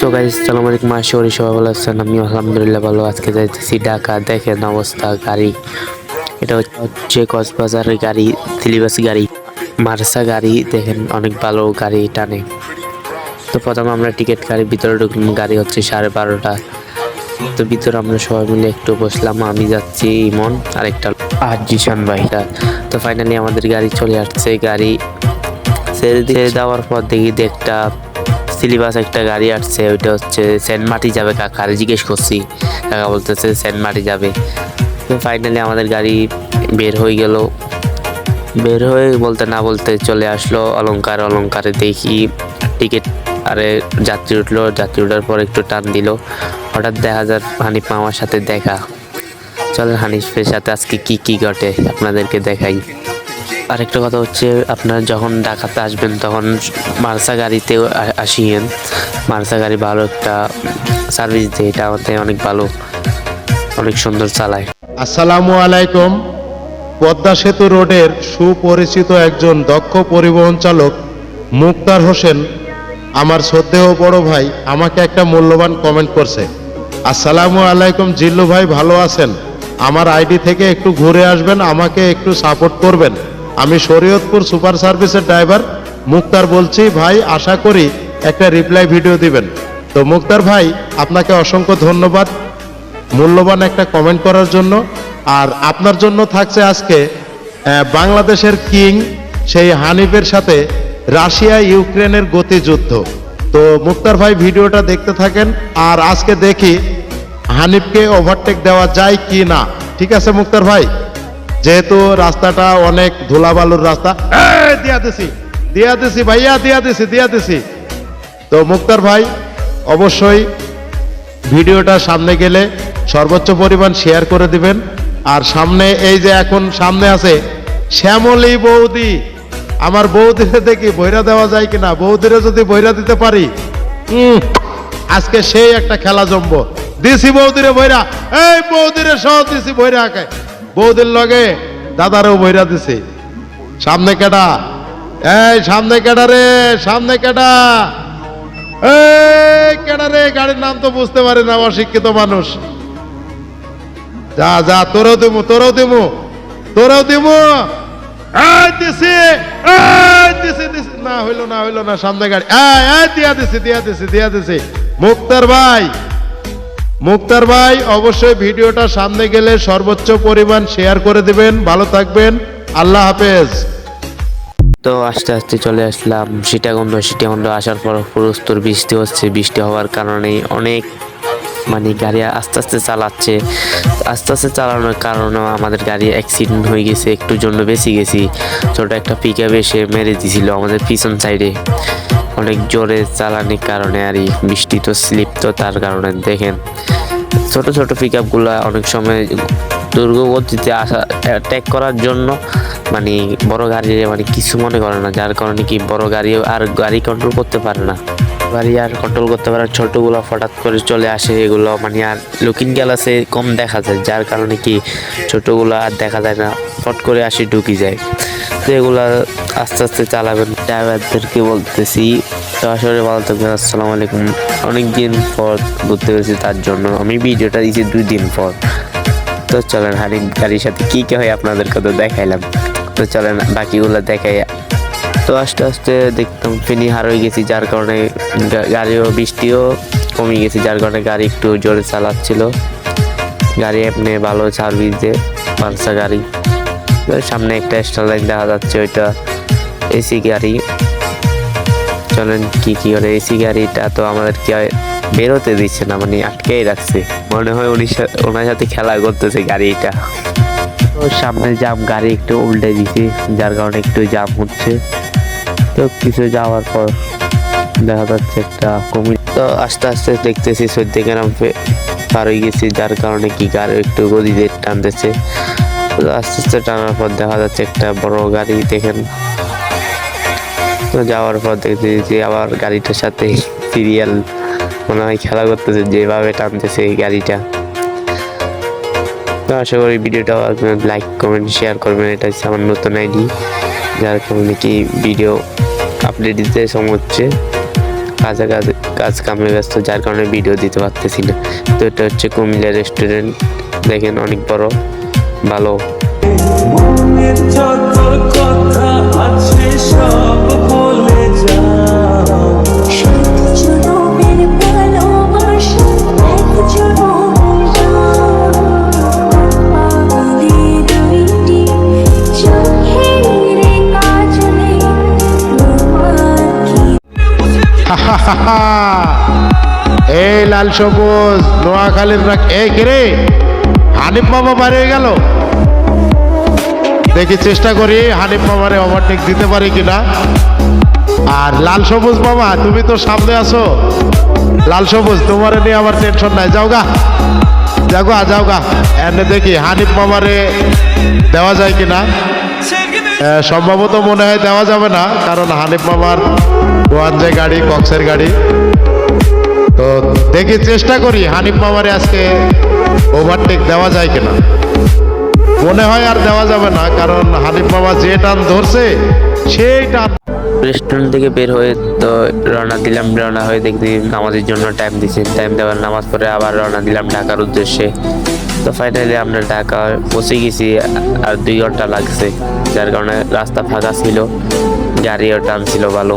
তো গাইজ সালাম আলাইকুম, আশা করি সবাই ভালো আছেন। আমি আলহামদুলিল্লাহ ভালো, আজকে যাইতেছি ঢাকা। দেখেন অবস্থা গাড়ি। এটা হচ্ছে কক্সবাজারের গাড়ি সিলিবাস গাড়ি, মার্সা গাড়ি। দেখেন অনেক ভালো গাড়ি টানে। তো প্রথমে আমরা টিকিট গাড়ির ভিতরে ঢুকলাম, গাড়ি হচ্ছে সাড়ে বারোটা। তো ভিতরে আমরা সবাই মিলে একটু বসলাম, আমি যাচ্ছি ইমন আর একটা আর জিশান ভাইটা তো ফাইনালি আমাদের গাড়ি চলে আসছে, গাড়ি ছেড়ে দিয়ে দেওয়ার পর দেখি একটা সিলিবাস, একটা গাড়ি আসছে, ওইটা হচ্ছে সেন্ট মাটি যাবে কাকা আর জিজ্ঞেস করছি। কাকা বলতেছে সেন্ট মাটি যাবে। তো ফাইনালি আমাদের গাড়ি বের হয়ে গেল। বের হয়ে বলতে না বলতে চলে আসলো অলংকার, অলংকারে দেখি টিকিট, আরে যাত্রী উঠল, যাত্রী উঠার পর একটু টান দিল। হঠাৎ দেখা যায় হানিফ মামার সাথে দেখা। চলেন হানিফের সাথে আজকে কি কি ঘটে, আপনাদেরকে দেখাই। আরেকটা কথা হচ্ছে, আপনারা যখন ঢাকাতে আসবেন, তখন মার্সা গাড়িতেও আ- আসিয়েন। মার্সা গাড়ি ভালো একটা সার্ভিস দেয় এটা আমাদের অনেক ভালো, অনেক সুন্দর চালায়। আসসালামু আলাইকুম। পদ্মা সেতু রোডের সুপরিচিত একজন দক্ষ পরিবহন চালক, মুক্তার হোসেন। আমার শ্রদ্ধেয় বড় ভাই আমাকে একটা মূল্যবান কমেন্ট করছে। আসসালামু আলাইকুম জিল্লু ভাই, ভালো আছেন? আমার আইডি থেকে একটু ঘুরে আসবেন, আমাকে একটু সাপোর্ট করবেন। আমি শরীয়তপুর সুপার সার্ভিসের ড্রাইভার মুক্তার বলছি, ভাই, আশা করি একটা রিপ্লাই ভিডিও দিবেন। তো মুক্তার ভাই, আপনাকে অসংখ্য ধন্যবাদ মূল্যবান একটা কমেন্ট করার জন্য। আর আপনার জন্য থাকছে আজকে বাংলাদেশের কিং, সেই হানিফের সাথে রাশিয়া, ইউক্রেনের গতিযুদ্ধ। তো মুক্তার ভাই, ভিডিওটা দেখতে থাকেন। আর আজকে দেখি হানিফকে ওভারটেক দেওয়া যায় কি না। ঠিক আছে মুক্তার ভাই? যেহেতু রাস্তাটা অনেক ধুলাবালুর রাস্তা। দিয়া দিছি দিয়া দিছি ভাইয়া, দিয়া দিছি দিয়া দিছি। তো মুক্তার ভাই, অবশ্যই ভিডিওটা সামনে গেলে সর্বোচ্চ পরিমাণ শেয়ার করে দিবেন। আর সামনে, এই যে এখন সামনে আছে, শ্যামলী বৌদি। আমার বৌদিরে দেখি বইরা দেওয়া যায় কিনা? বৌদিরে যদি বইরা দিতে পারি আজকে সেই একটা খেলা জমবো। দিছি বৌদিরে বইরা, এই বৌদিরে সহ দিছি বইরা আঁকে বৌদির লগে দাদারও বইরা দিছি। সামনে কেডা? এই, সামনে কেডা রে? সামনে কেডা? এই, কেডা রে? গাড়ির নাম তো বুঝতে পারে না, অশিক্ষিত মানুষ। যা যা, তোরাও দিমু তোরাও দিমু তোরাও দিমু। দিছি দিছি দিছি। না হইল না হইল, না, সামনে গাড়ি। দিয়া দিছি দিয়া দিছি দিয়া দিছি। মুক্তার ভাই মুক্তার ভাই, অবশ্যই ভিডিওটা সামনে গেলে সর্বোচ্চ পরিমাণ শেয়ার করে দেবেন। ভালো থাকবেন। আল্লাহ হাফেজ। তো আস্তে আস্তে চলে আসলাম। সীতাকুণ্ড সীতাকুণ্ড আসার পর প্রস্তুর বৃষ্টি হচ্ছে। বৃষ্টি হওয়ার কারণে অনেক মানে গাড়ি আস্তে আস্তে চালাচ্ছে। আস্তে আস্তে চালানোর কারণে আমাদের গাড়ি অ্যাক্সিডেন্ট হয়ে গেছে, একটু জন্য বেশি গেছি। ছোট একটা পিক এসে মেরে দিছিল আমাদের পিছন সাইডে অনেক জোরে চালানোর কারণে আর বৃষ্টি তো স্লিপ তো তার কারণে, দেখেন। ছোট ছোট পিক আপগুলো অনেক সময় দুর্গগতিতে আসা ট্যাগ করার জন্য মানে বড় গাড়ি মানে কিছু মনে করে না, যার কারণে কি বড় গাড়ি আর গাড়ি কন্ট্রোল করতে পারে না। গাড়ি আর কন্ট্রোল করতে পারে ছোটগুলো হঠাৎ করে চলে আসে, এগুলো মানে আর লুকিং গ্যালাসে কম দেখা যায়, যার কারণে কি ছোটগুলো আর দেখা যায় না। ফট করে আসে, ঢুকি যায় তো এগুলো আস্তে আস্তে চালাবেন। ড্রাইভারদেরকে বলতেছি, তো আসলে ভালো থাকবেন, আসসালামু আলাইকুম। অনেক দিন পর ঘুরতে পেরেছি তার জন্য। আমি ভিডিওটা দিয়েছি দুই দিন পর। তো চলেন হানি গাড়ির সাথে কী কী হয় আপনাদেরকে তো দেখাইলাম। তো চলেন, বাকিগুলো দেখাই তো আস্তে আস্তে দেখতাম ফিনি হার হয়ে গেছি, যার কারণে গাড়িও বৃষ্টিও কমে গেছে, যার কারণে গাড়ি একটু জোরে চালাচ্ছিল। গাড়ি এমনি ভালো সার্ভিস দেয় মানসা গাড়ি। সামনে একটা স্টার লাইন দেখা যাচ্ছে, ওইটা এসি গাড়ি। চলেন কি কি করে এসি গাড়িটা তো আমাদের কি হয় বেরোতে দিচ্ছে না মানে আটকেই রাখছে। মনে হয় উনি ওনার সাথে খেলা করতেছে গাড়িটা। সামনে জাম গাড়ি একটু উল্টে দিছে, যার কারণে একটু জাম হচ্ছে। তো কিছু যাওয়ার পর দেখা যাচ্ছে একটা কমি তো আস্তে আস্তে দেখতেছি সদ্য গ্রাম পার হয়ে গেছি, যার কারণে কি গাড়ি একটু গদিতে টানতেছে। আস্তে আস্তে টানার পর দেখা যাচ্ছে একটা বড় গাড়ি দেখেন। তো যাওয়ার পর দেখতে যে আবার গাড়িটার সাথে সিরিয়াল মনে হয় খেলা করতেছে, যেভাবে টানতেছে এই গাড়িটা। তো আশা করি ভিডিওটা লাইক কমেন্ট শেয়ার করবেন। এটা হচ্ছে আমার নতুন আইডি। যার কারণে কি ভিডিও আপডেট দিতে সময় হচ্ছে। কাজে কাজ কাজ কামে ব্যস্ত, যার কারণে ভিডিও দিতে পারতেছি না। তো এটা হচ্ছে কুমিল্লা রেস্টুরেন্ট দেখেন, অনেক বড়, ভালো। এই লাল সবুজ, নোয়াখালীর এই কিরে হানিফ বাড়ি হয়ে গেল? দেখি চেষ্টা করি হানিফ মামারে ওভারটেক দিতে পারি কিনা। আর লাল সবুজ মামা, তুমি তো সামনে আছো। লাল সবুজ, তোমার নিয়ে আমার টেনশন নাই। যাও গা। যাও গা যাও গা। এনে দেখি হানিফ মামারে দেওয়া যায় কিনা। সম্ভবত মনে হয় দেওয়া যাবে না, কারণ হানিফ মামার গোয়াঞ্জে গাড়ি, কক্সের গাড়ি। তো দেখি চেষ্টা করি হানিফ মামারে আজকে ওভারটেক দেওয়া যায় কিনা। মনে হয় আর দেওয়া যাবে না, কারণ হানিফ মামা যে টান ধরছে, সেই টান। রেস্টুরেন্ট থেকে বের হয়ে তো রওনা দিলাম, রওনা হয়ে দেখছি নামাজের জন্য টাইম দিছে। টাইম দেওয়ার নামাজ পড়ে আবার রওনা দিলাম ঢাকার উদ্দেশ্যে। তো ফাইনালি আমরা ঢাকা পৌঁছে গেছি, আর দুই ঘণ্টা লাগছে, যার কারণে রাস্তা ফাঁকা ছিল, গাড়িও টান ছিল ভালো।